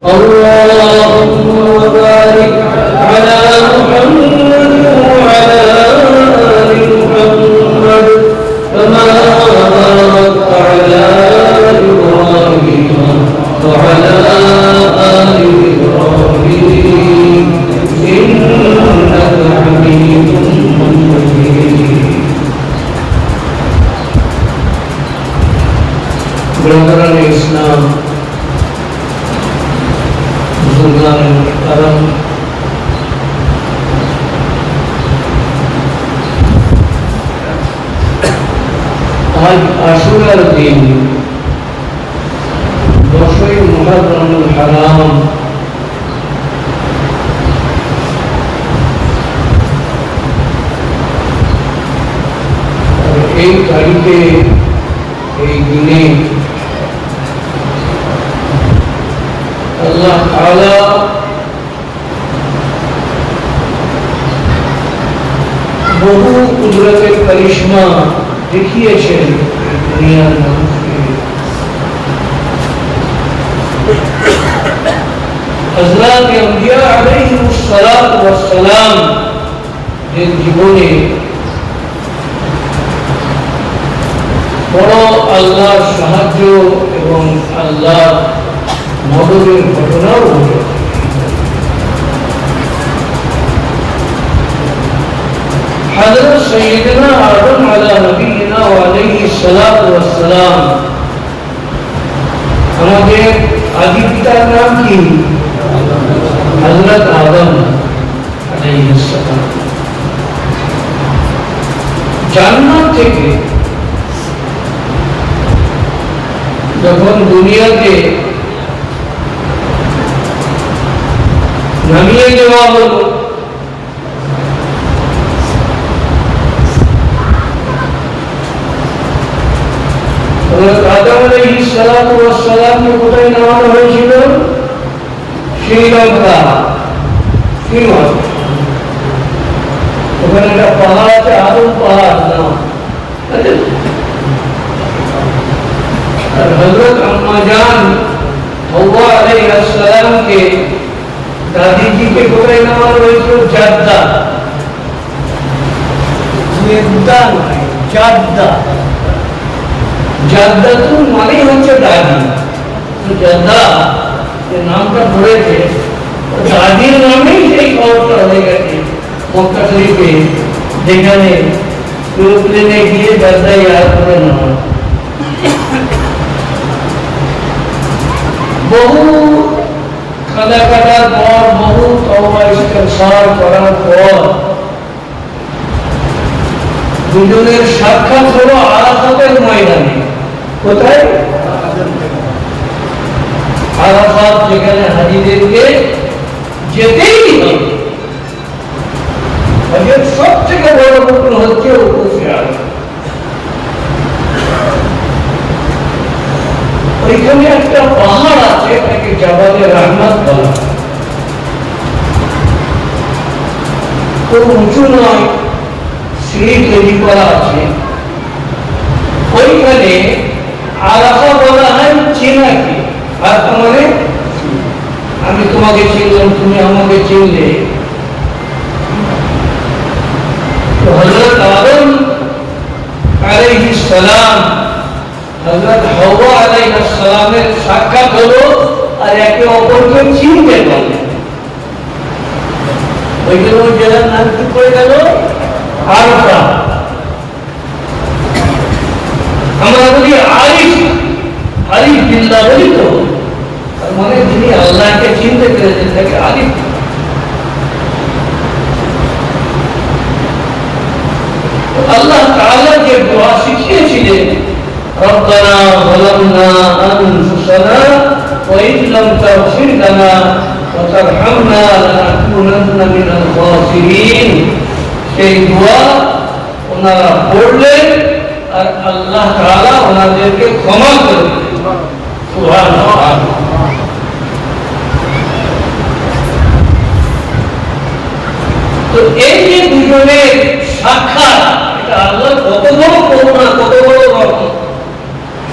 好的 এই তারিখে এই দিনে আল্লাহ তাআলা বহু কুদরতের করিশ্মা দেখিয়েছেন দুনিয়ার মানুষকে। হযরত আম্বিয়া আলাইহিস সালাতু ওয়াস সালাম এর জীবনে বড় আল্লাহর সাহায্য এবং আল্লাহর মদতের ঘটনাও ঘটে حضرت سيدنا آدم على نبينا وعليه الصلاة والسلام আমাদের আদি পিতার নাম কি হযরত আদম আলাইহিস সালাম জান্নাত থেকে যখন দুনিয়াতে নামিয়ে দেওয়া হলো হযরত আদম আলাইহিস সালাতু ওয়াস সালামকে কোথায় নামানো হয়েছিল শ্রীলঙ্কা শ্রীলঙ্কা ওখানে একটা পাহাড় আছে আদম পাহাড় নাম আর হযরত আম্মা জান হাওয়া আলাইহিস সালামকে দাদিজিকে কোথায় নামানো হয়েছিল জাদ্দা জেদ্দা নয় জাদ্দা জাদ্দাতুন মানেই হচ্ছে দাদি তো জাদ্দা যে নামটা পড়েছে ও দাদির নামেই সেই খবরটা হয়ে গেছে মক্কা শরীফে যেখানে এরোপ্লেনে গিয়ে জাদ্দায় এয়ারপোর্টে নামানো বহু কাদা কাটার পর, বহু ইস্তেগফার করার পর দুজনের সাক্ষাৎ হলো আরাফাতের ময়দানে। কোথায়? আরাফাত যেখানে হাজিদেরকে যেতেই হবে সব বড় রুকন হচ্ছে উপসে ওইখানে একটা পাহাড় আছে, এটাকে জাবালে রহমত বলা খুব উঁচু নয়, সিঁড়ি তৈরি করা আছে। ওইখানে আলাপা বলা হয় চেনাকে। আর মানে আমি তোমাকে চিনলাম, তুমি আমাকে চিনলে। হজরত আদম আলাইহিস সালাম হযরত হাওয়া আলাইহিস সালামের সাক্ষাৎ আর একে অপরকে চিনতে পারলেন ওই নাম করে গেল? আরফা আমরা বলি বলি তো। মানে যিনি আল্লাহকে চিনতে পেরেছেন তাকে আরিফ। আল্লাহ তাআলা যে দোয়া শিখিয়েছিলেন ربنا ظلمنا أنفسنا وإن لم تغفر لنا وترحمنا لنكونن من الخاسرين সেই দোয়া ওনারা পড়লেন আর আল্লাহ তাআলা ওনাদেরকে ক্ষমা করে দিলেন সুবহানাল্লাহ তো এই যে দুজনের সাক্ষাৎ এটা আল্লাহ কত বড় করুণা কত বড় রকম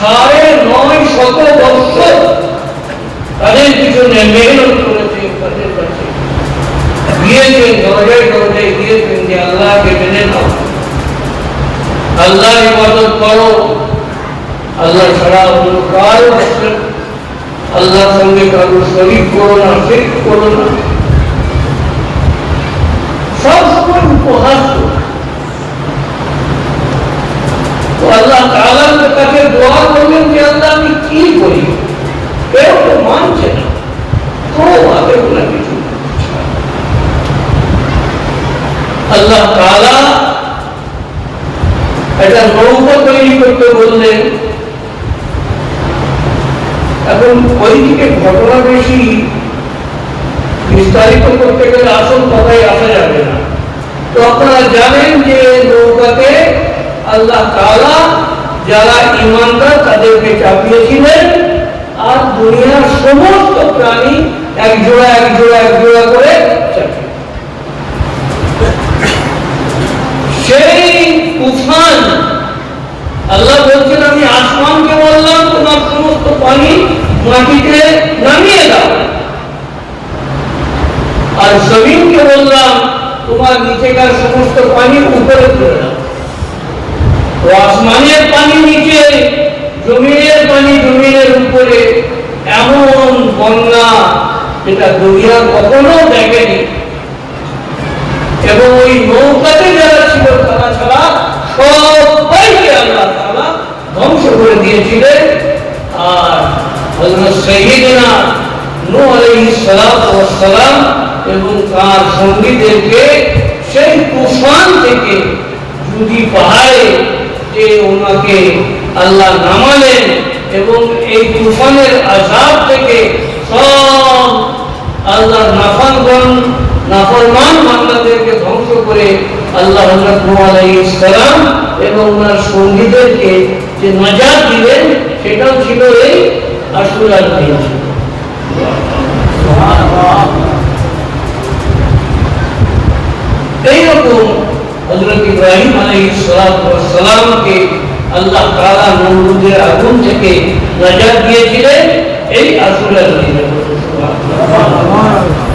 সাড়ে নয় শত বছর তাদের পিছনে মেহনত করেছে তাদের কাছে গিয়েছেন দরজায় দরজায় গিয়েছেন যে আল্লাহকে মেনে নাও আল্লাহ ইবাদত করো আল্লাহ ছাড়া অন্য কারও আসবে না। আল্লাহর সঙ্গে কারও শরীর করো না শেখ করো না সব সময় উপহাস করো। তো আল্লাহ তাআলার কাছে দোয়া করলেন যে আল্লাহ আমি কি করি কেউ তো মানছে না তো আগে ওরা কিছু আল্লাহ তাআলা একটা নৌকা তৈরি করতে বললেন এখন ওইদিকে ঘটনা বেশি বিস্তারিত করতে গেলে আসল কথায় আসা যাবে না তো আপনারা জানেন যে নৌকাতে আল্লাহ তাআলা যারা ইমানদার তাদেরকে চাপিয়েছিলেন আর দুনিয়ার সমস্ত প্রাণী এক জোড়া এক জোড়া এক জোড়া করে সেই তুফান আল্লাহ বলছেন, আমি আসমানকে বললাম, তোমার সমস্ত পানি মাটিতে নামিয়ে দাও। আর জমিনকে বললাম, তোমার নিচেকার সমস্ত পানি উপরে তুলে দাও। তো আসমানের পানি নিচে, জমিনের পানি জমিনের উপরে, এমন বন্যা যেটা দুনিয়া কখনো দেখেনি। এবং ওই নৌকাতে যারা ছিল, তারা ছাড়া সবাইকে আল্লাহ তাআলা ধ্বংস করে দিয়েছিলেন। আর হযরত সাইয়্যিদিনা নূহ আলাইহিস সালাম এবং তার সঙ্গীদেরকে সেই তুফান থেকে যদি পাহাড়ে যে ওনাকে আল্লাহ নামালেন এবং এই তুফানের আযাব থেকে সব আল্লাহ নাফানগণ নাফরমান বান্দাদেরকে ধ্বংস করে আল্লাহ হযরত নূহ আলাইহিস সালাম এবং ওনার সঙ্গীদেরকে যে নাজাত দিলেন, সেটাও ছিল এই আশুরার দিন। এইরকম হযরত ইব্রাহিম আলাইহিস সালাতু ওয়াস সালামকে আল্লাহ তাআলা নমরুদের আগুন থেকে নাজাত দিয়েছিলেন। এই আশুরার দিনে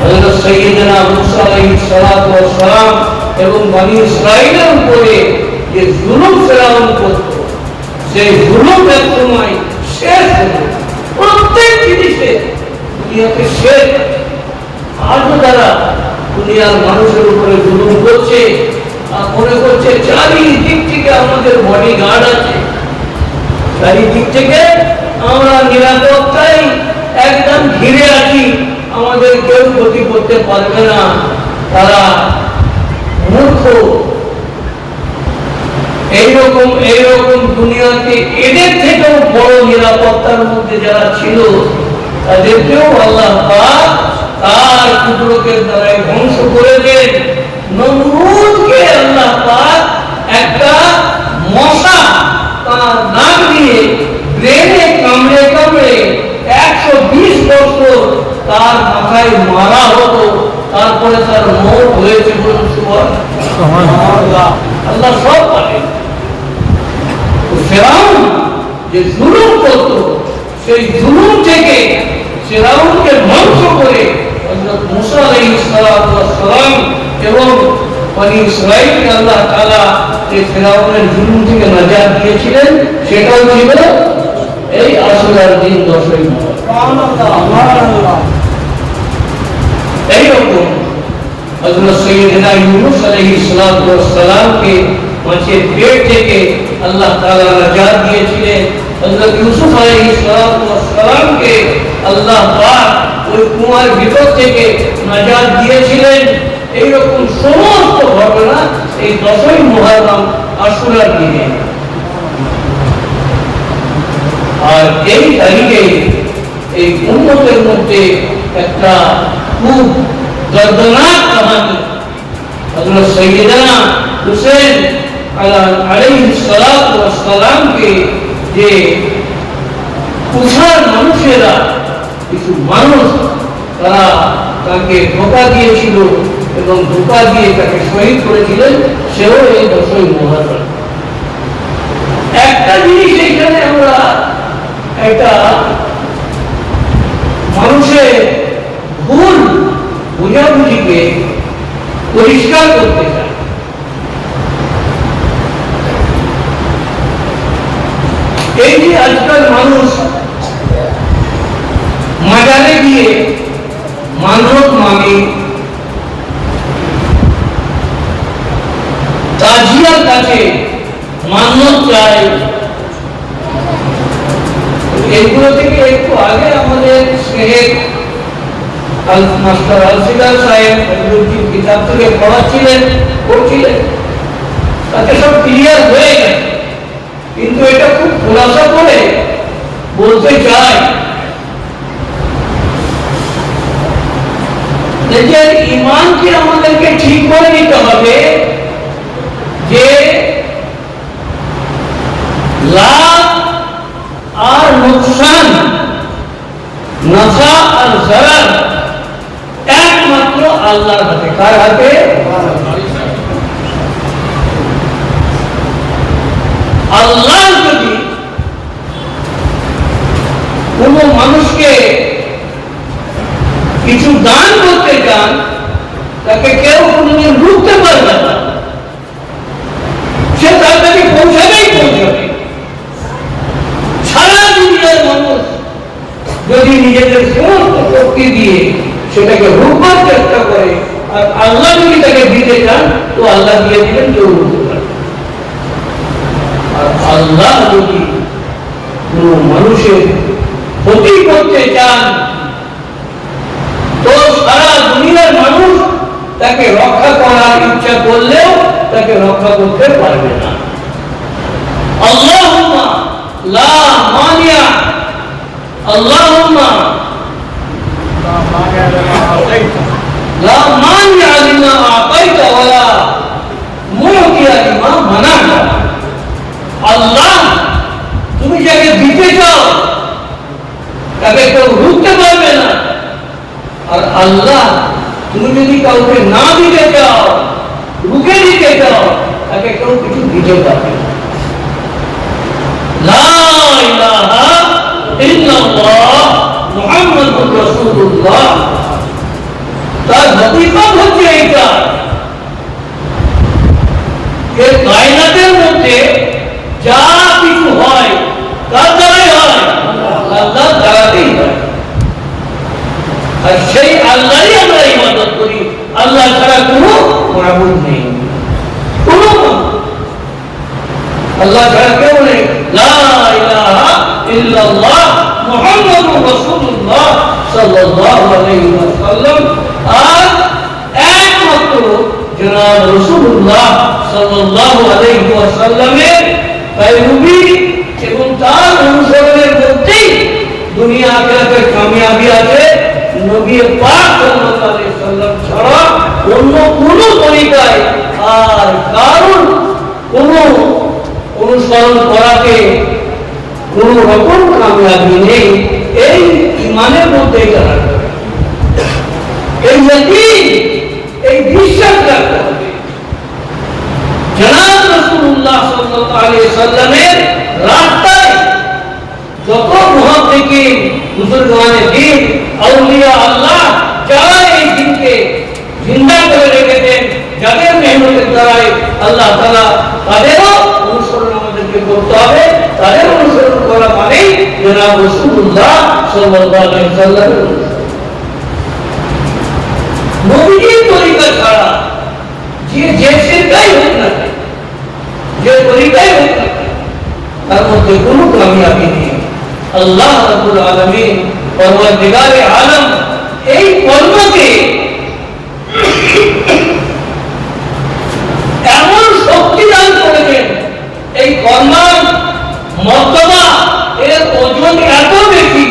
হযরত সাইয়্যিদনা মুসা আলাইহিস সালাতু ওয়াস সালাম এবং বনি ইসরাইলের উপরে যে জুলুম ফেরাউন করত, সেই জুলুম এক সময় শেষ হলো প্রত্যেক জিনিসে দুনিয়াতে শেষ। আজও তারা দুনিয়ার মানুষের উপরে জুলুম করছে মনে করছে চারিদিক থেকে আমাদের বডি আছে। চারিদিক থেকে আমরা নিরাপত্তায় একদম ঘিরে আছি। আমাদের কেউ ক্ষতি করতে পারবে না। তারা মূর্খ। এইরকম এইরকম দুনিয়াতে এদের থেকেও বড় নিরাপত্তার মধ্যে যারা ছিল, তাদেরকেও আল্লাহ তার কুদরতের দ্বারাই ধ্বংস করে দেন। নমরুদকে আল্লাহ পাক একটা মশা তার নাক দিয়ে ব্রেনে কামড়ে কামড়ে একশো বিশ বছর তার মাথায় মারা হতো তারপরে তার মৌত হয়েছে বলুন। আল্লাহ সব পারে ফেরাউন যে জুলুম করত, সেই জুলুম থেকে ফেরাউনকে ধ্বংস করে হযরত মুসা আলাইহিস সালাতু ওয়াস সালাম এবং বনি ইসরাইলকে আল্লাহ তাআলা এই ফেরাউনের জুলুম থেকে নাজাত দিয়েছিলেন সেটাও ছিল এই আশুরার দিন দশই মুহররম এইরকম হযরত সৈয়দনা ইউনুস আলাইহিস সালাতু ওয়াস সালামকে মাছের পেট থেকে আল্লাহ তাআলা নাজাত দিয়েছিলেন হযরত ইউসুফ আলাইহিস সালাতু ওয়াস সালামকে আল্লাহ পাক ওই কুয়ার ভিতর থেকে নাজাত দিয়েছিলেন এইরকম সমস্ত ঘটনা এই দশই মুহররম আশুরার দিনে আর এই তারিখে এই উন্মতের মধ্যে একটা খুব দর্দনাক কাহানি হযরত সৈয়দনা হুসেন আলাইহিস সালাতু ওয়াস সালামকে যে কুঠার মানুষেরা কিছু মানুষ তারা তাকে ধোকা দিয়েছিল এবং ধোকা দিয়ে তাকে শহীদ করেছিলেন, সেও এই দশই মহারণ একটা জিনিস এখানে আমরা একটা মানুষের ভুল বুঝাবুঝিকে পরিষ্কার করতে চাই। এই যে আজকাল মানুষ মাজারে গিয়ে মানত মাগে তাজিয়ার কাছে মানত চায় এগুলো থেকে একটু আগে আমাদের স্নেহের আল- মাস্টার আলসিদার সাহেব ফজলুদ্দিন কিতাব থেকে পড়াচ্ছিলেন পড়ছিলেন তাতে সব ক্লিয়ার হয়ে গেছে কিন্তু এটা খুব খোলাসা করে বলতে চাই। যে ইমানকে আমাদেরকে ঠিক করে নিতে হবে যে লাভ আর নুকসান নফা আর একমাত্র আল্লাহর হাতে। কার হাতে? আল্লাহ যদি কোন মানুষকে কিছু দান করতে চান, তাকে কেউ কোনদিন রুখতে পারবে না। সে তার কাছে পৌঁছাবেই পৌঁছাবে। সারা দুনিয়ার মানুষ যদি নিজেদের সমস্ত শক্তি দিয়ে সেটাকে রুখবার চেষ্টা করে, আর আল্লাহ যদি তাকে দিতে চান, তো আল্লাহ দিয়ে দিবেন কেউ রুখতে পারবে না। আর আল্লাহ যদি কোন মানুষের ক্ষতি করতে চান, তো সারা দুনিয়ার মানুষ তাকে রক্ষা করার ইচ্ছা করলেও তাকে রক্ষা করতে পারবে না। আল্লাহ লা মানিয়া, আল্লাহুম্মা লা মানিয়া লিমা আতাইতা ওয়ালা মুতিয়া লিমা মানাতা আল্লাহ তুমি যাকে দিতে চাও তাকে কেউ রুখতে পারবে না আর আল্লাহ, তুমি যদি কাউকে না দিতে চাও, রুখে দিতে চাও, তাকে কেউ কিছু দিতে পারবে তার হাকিকত এটা যে কায়নাতের মধ্যে কিছু হয় তার দ্বারাই হয় আল্লাহ দ্বারাতেই হয় আর সেই আল্লাহই আমরা ইবাদত করি। আল্লাহ ছাড়া কোনো মাবুদ নেই। কোনো মাবুদ। আল্লাহ ছাড়া কেউ নেই। লা ইলাহা ইল্লাল্লাহ মুহাম্মাদুর রাসূলুল্লাহ সাল্লাল্লাহু আলাইহি ওয়াসাল্লাম। আর একমাত্র জনাব রাসূলুল্লাহ সাল্লাল্লাহু আলাইহি ওয়াসাল্লামের পয়রবি এবং তার অনুসরণের মধ্যেই দুনিয়া কামিয়াবি আছে। নবী পাক অন্য কোন তরিকায় আর কারণ কোন অনুসরণ করাকে কোন রকম কামিয়াবি নেই। এই ইমানের মধ্যেই জানা এই বিশ্বাস রাখতে হবে জনাব রাসূলুল্লাহ সাল্লাল্লাহু আলাইহি সাল্লামের রাস্তায় যত মহাদ্দিকিন মুসলমানে দিন আউলিয়া আল্লাহ যারা এই দিনকে জিন্দা করে রেখেছেন যাদের মেহনতের দ্বারাই আল্লাহ তাআলা তাদেরও অনুসরণ আমাদেরকে করতে হবে তাদের অনুসরণ করা মানেই জনাব রাসূলুল্লাহ সাল্লাল্লাহু আলাইহি সাল্লামের অনুসরণ। নবীজির তরিকা ছাড়া যে যে শিরকাই হোক না কেন, যে তরিকাই হোক না কেন, তার মধ্যে কোনো কামিয়াবি নেই আল্লাহ রাব্বুল আলামিন পরওয়ারদিগারে আলম এই কর্মকে এমন শক্তি দান করেছেন, এই কর্মার মর্তবা এর ওজন এত বেশি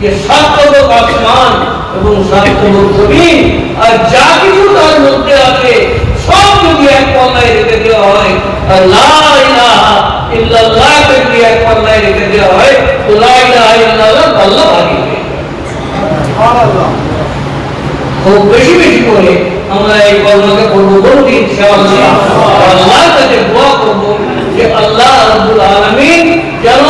যে সাত আসমান এবং সাত তবক জমিন আর যা কিছু তার মধ্যে আছে, সব যদি এক পাল্লায় রেখে দেওয়া হয়, আর লা ইলাহা ইল্লাল্লাহ যদি এক পাল্লায় রেখে দেওয়া হয় পাল্লা ভারী খুব বেশি বেশি করে আমরা এই কর্মকে করব বলব ইনশাআল্লাহ। আল্লাহর কাছে দোয়া করব যে আল্লাহ রাব্বুল আলামিন যেন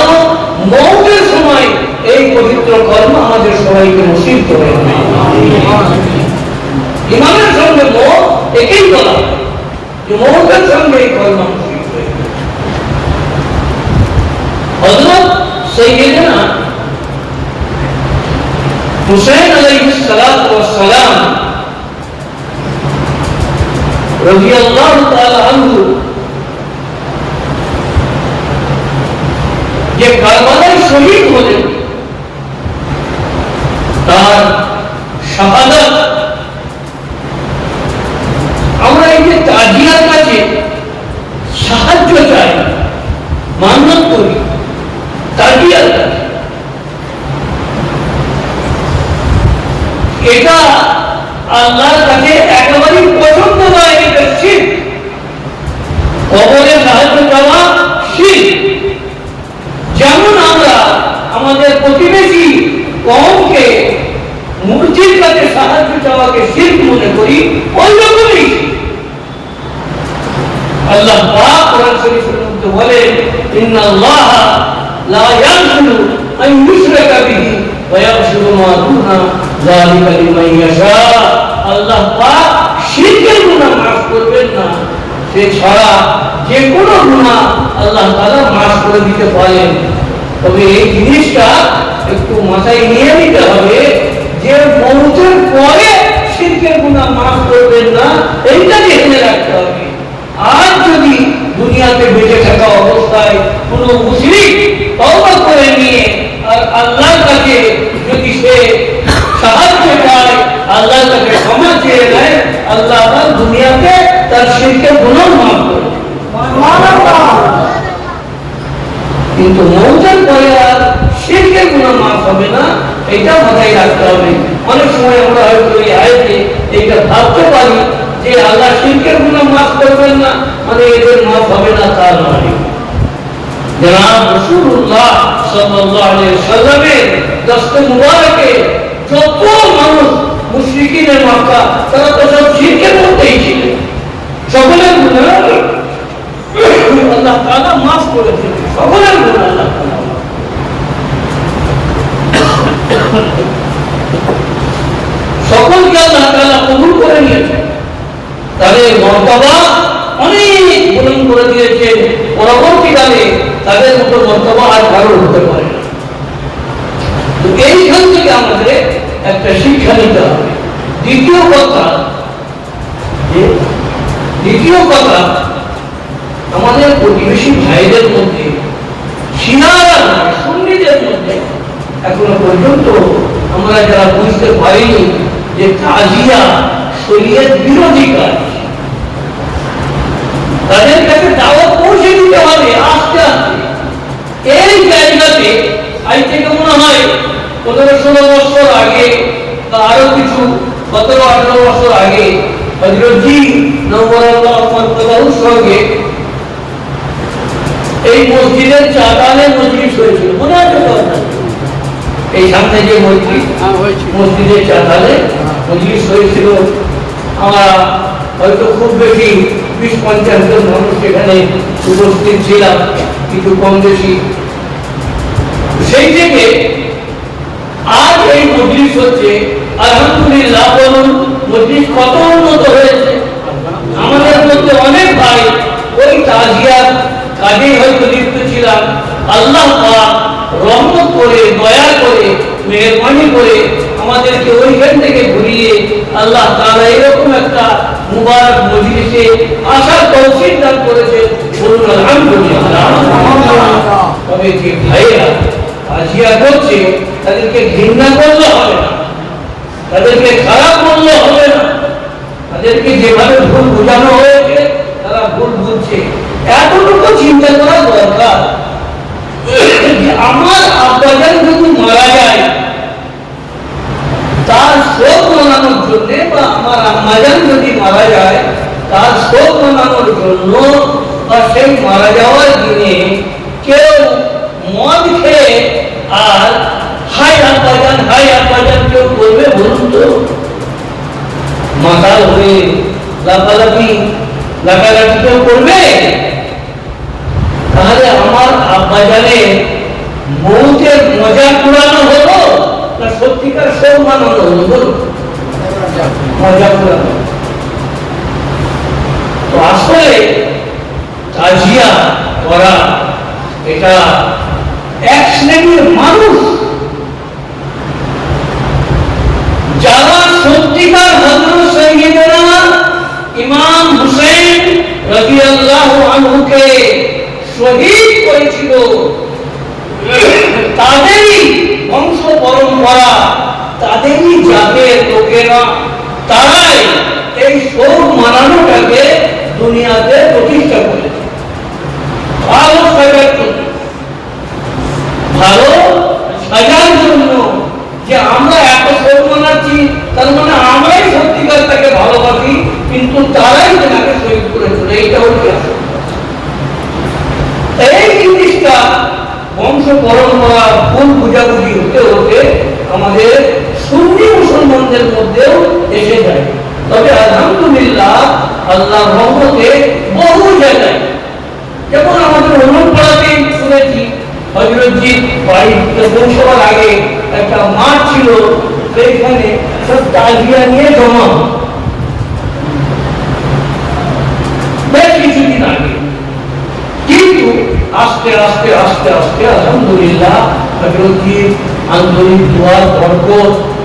মৌতের সময় এই পবিত্র কর্ম আমাদের সবাইকে নসিব করে ইমানের সঙ্গে মত একেই বলা যে মৌতের সঙ্গে এই কর্ম নসিব করে হযরত সাইয়্যিদনা হুসাইন আলাইহিস সালাম রাদিয়াল্লাহু তাআলা আনহু যে কারবালায় শহীদ হলেন, তার শাহাদাত আমরা এই যে তাজিয়ার কাছে সাহায্য চাই মান্যত করি, তাজিয়ার কাছে। এটা আল্লাহর কাছে একেবারেই পছন্দ নয়, এটা শিখ কবরে সাহায্য চাওয়া শিখ যেমন আমরা আমাদের প্রতিবেশী কমকে মূর্তির কাছে সাহায্য চাওয়াকে শিখ মনে করি, ওই রকমই আল্লাহ পাক কোরআন শরীফের মধ্যে বলেন, ইন্নাল্লাহ লা ইয়াগফিরু আন ইউশরাকা বিহি ওয়া ইয়াগফিরু মা দুনা যালিকা লিমান ইয়াশা আল্লাহ পাক শিরকের গুনাহ মাফ করবেন না। সে ছাড়া যে কোনো গুনাহ আল্লাহ তাআলা মাফ করে দিতে পারেন। তবে এই জিনিসটা একটু মাথায় নিয়ে নিতে হবে যে মৌতের পরে শিরকের গুনাহ মাফ করবেন না, এইটা জেনে রাখতে হবে। আজ যদি দুনিয়াতে বেঁচে থাকা অবস্থায় কোনো মুশরিক তওবা করে নিয়ে আর আল্লাহর কাছে যদি সে সাহায্য পায় আল্লাহর কাছে ক্ষমা চেয়ে নেয়, আল্লাহ দুনিয়াতে তার শিরকের গুনাহ মাফ করে কিন্তু মৌতের পরে আর শিরকের গুনাহ মাফ হবে না, এটা মাথায় রাখতে হবে। অনেক সময় আমরা হয়তো এই আয়াতে এইটা ভাবতে পারি যে আল্লাহ শিরকের গুনাহ মাফ করবেন না মানে এদের মাফ হবে না তা নয়। যত মানুষ মুশরিকিনের মক্কা, তারা তো সব শিরকের মধ্যেই ছিলেন সকলের আল্লাহ। তাআলা মাফ করে দিলেন। সকলের গুনাহ আল্লাহ সকলকে আল্লাহ তাআলা কবুল করে নিয়েছেন তাদের মর্তবা অনেক বুলন্দ করে দিয়েছেন পরবর্তীকালে তাদের মতো মর্তবা আর কারও হতে পারে এইখান থেকে আমাদের একটা শিক্ষা নিতে হবে। দ্বিতীয় কথা দ্বিতীয় কথা, আমাদের প্রতিবেশী ভাইদের মধ্যে সিনারা নয় সুন্নিদের মধ্যে এখনও পর্যন্ত আমরা যারা বুঝতে পারিনি যে তাজিয়া শরীয়ত বিরোধী কাজ। তাদের কাছে দাওয়াত পৌঁছে দিতে হবে আস্তে আস্তে। এই জায়গাতে আজ থেকে মনে হয়? পনেরো ষোলো বছর আগে বা আরও কিছু সতেরো আঠারো বছর আগে হজরতজি নবরার সঙ্গে এই মসজিদের মসজিদ হয়েছিল। মনে আছে এই সামনে যে মসজিদ হ্যাঁ, মসজিদের চাতালে মসজিদ হয়েছিল। আমরা হয়তো খুব বেশি বিশ পঞ্চাশ জন মানুষ সেখানে উপস্থিত ছিলাম কিছু কম বেশি। সেই থেকে আজ এই মজলিস হচ্ছে, আলহামদুলিল্লাহ বলুন, মজলিস কত উন্নত হয়েছে? আমাদের মধ্যে অনেক ভাই ওই তাজিয়ার কাজেই হয়তো লিপ্ত ছিলাম। আল্লাহ রহমত করে, দয়া করে, মেহরবানি করে আমাদেরকে ওইখান থেকে ঘুরিয়ে আল্লাহ তাআলা এরকম একটা মুবারক মজলিসে আসার তৌফিক দান করেছে। বলুন, আলহামদুলিল্লাহ। তবে যে ভাইয়েরা আজিয়া করছে, তাদেরকে ঘৃণা করলে হবে না। তাদেরকে খারাপ করলে হবে না। তাদেরকে যেভাবে ভুল বোঝানো হয়েছে, তারা ভুল বুঝছে। এতটুকু চিন্তা করা দরকার যে আমার আব্বাজান যদি মারা যায়, তার শোক মানানোর জন্য বা আমার আম্মাজান যদি মারা যায়, তার শোক মানানোর জন্য বা সেই মারা যাওয়ার দিনে কেউ মদ খেয়ে আর হাই আব্বাজান হাই আব্বাজান কেউ করবে বলুন তো। মাতাল হয়ে লাফালাফি লাফালাফি কেউ করবে? তাহলে আমার আব্বাজানের মৌতের মজা কুড়ানো হলো না সত্যিকার মানানো হলো? বলুন। মজা কুড়ানো তো আসলে তাজিয়া করা এটা এক শ্রেণির মানুষ। যারা সত্যিকার হযরত সাইয়্যিদনা ইমাম হুসেন রাদিয়াল্লাহু আনহুকে শহীদ করেছিল, তাদেরই বংশ পরম্পরা, তাদেরই জাতের লোকেরা, তারাই এই শোক মানানোটাকে দুনিয়াতে প্রতিষ্ঠা করেছে ভালো সাজার জন্য ভালো সাজার জন্য যে আমরা এত শোক মানাচ্ছি তার মানে আমরাই সত্যিকার তাকে ভালোবাসি কিন্তু তারাই তেনাকে শহীদ করেছিল এইটা হচ্ছে এই জিনিসটা বংশ পরম্পরা, ভুল বুঝাবুঝি হতে হতে আমাদের সুন্নি মুসলমানদের মধ্যেও এসে যায়। তবে আলহামদুলিল্লাহ আল্লাহ রহমতে বহু জায়গায়, যেমন আমাদের অনুপাড়াতে শুনেছি হজরতজি বাড়িতে পৌঁছাবার আগে একটা মাঠ ছিল সেইখানে সব তাজিয়া নিয়ে জমা আস্তে আস্তে আস্তে আলহামদুলিল্লাহ আন্তরিক দোয়ার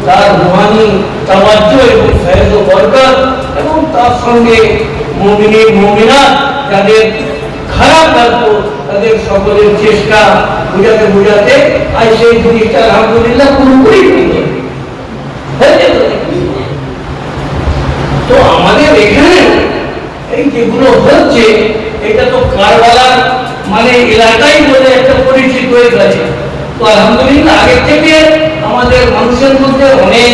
তার এবং এবং তার সঙ্গে মুমিনী মুমিনা খারাপ লাগতো তাদের সকলের চেষ্টা বুঝাতে বুঝাতে আজ সেই জিনিসটা আলহামদুলিল্লাহ পুরোপুরি? তো আমাদের এখানে এই যেগুলো হচ্ছে, এটা তো কারবালার মানে এলাকাই বলে একটা পরিচিত হয়ে গেছে। তো আলহামদুলিল্লাহ আগে থেকে আমাদের মানুষের মধ্যে অনেক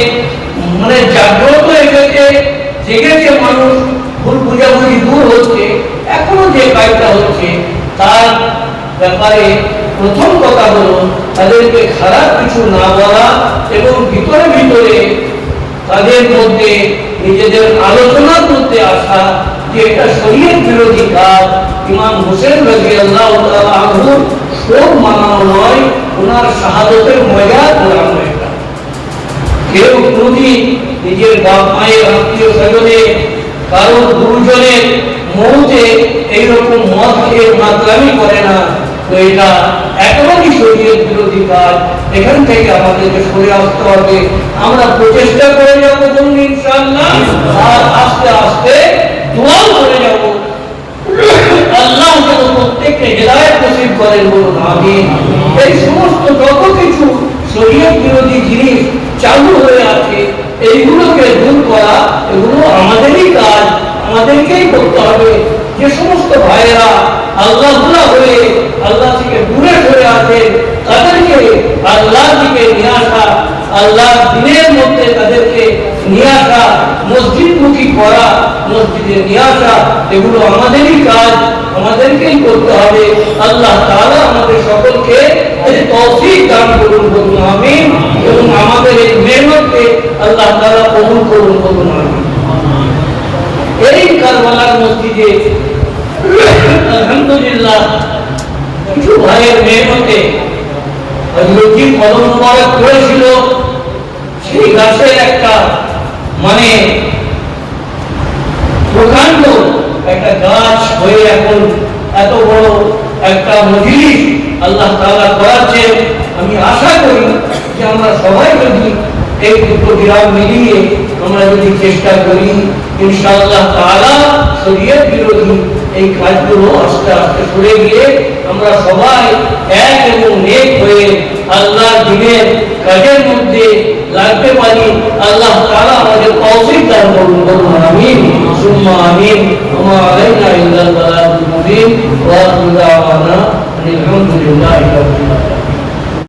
মানে জাগ্রত এসেছে জেগেছে মানুষ, ভুল বুঝাবুঝি দূর হচ্ছে, এখনও যে কাজটা হচ্ছে, তার ব্যাপারে প্রথম কথা হলো তাদেরকে খারাপ কিছু না বলা এবং ভিতরে ভিতরে তাদের মধ্যে নিজেদের আলোচনা মধ্যে আসা যে এটা শরীয়ত বিরোধী কাজ ইমাম হোসেন রাজি আল্লাহ আনহুর শোক মানানো নয়, ওনার শাহাদতের মজা করানো এটা কেউ কোনদিন নিজের বাপ মায়ের আত্মীয় স্বজনে কারও গুরুজনের মৌতে এইরকম মদ খেয়ে মাতলামি করে না, তো এটা একেবারেই শরীরের বিরোধী কাজ। এখান থেকে আমাদেরকে সরে আসতে হবে। আমরা প্রচেষ্টা করে যাব বলুন ইনশাআল্লাহ। আর আস্তে আস্তে দোয়াও করে যাব। আল্লাহ যেন প্রত্যেককে হেদায়ত নসিব করেন, বলুন, আমিন। এই সমস্ত যত কিছু শরীয়ত বিরোধী জিনিস চালু হয়ে আছে, এইগুলোকে দূর করা, এগুলো আমাদেরই কাজ, আমাদেরকেই করতে হবে। যে সমস্ত ভাইয়েরা আল্লাহ হয়ে, আল্লাহ থেকে দূরে সরে আছে তাদেরকে আল্লাহ দিকে নিয়ে আসা আল্লাহ দিনের মধ্যে তাদেরকে নিয়ে মসজিদমুখী করা মসজিদে নিয়ে এগুলো আমাদেরই কাজ, আমাদেরকেই করতে হবে। আল্লাহ তাআলা আমাদের সকলকে এই মেহনতকে মসজিদে কিছু ভাইয়ের মেহনতে কদম মুবারক করেছিল সেই গাছের একটা মানে প্রকাণ্ড একটা গাছ হয়ে এখন এত বড় একটা মজলিস আল্লাহ তাআলা করাচ্ছে আমি আশা করি যে আমরা সবাই যদি এই দুটো গ্রাম মিলিয়ে আমরা যদি চেষ্টা করি, ইনশাআল্লাহ তাআলা শরীয়ত বিরোধী এই কাজগুলো আস্তে আস্তে সরে গিয়ে আমরা সবাই এক এবং নেক হয়ে আল্লাহ দিনের কাজের মধ্যে লাগতে পারি। আল্লাহ তাআলা আমাদের তৌফিক দান করুন। বলুন, আমিন। সুম্মা আমিন। ওমা আলাইনা ইল্লাল বালাগুল মুবিন। ওয়া আখিরু দাওয়ানা আলহামদুলিল্লাহি রাব্বিল আলামিন।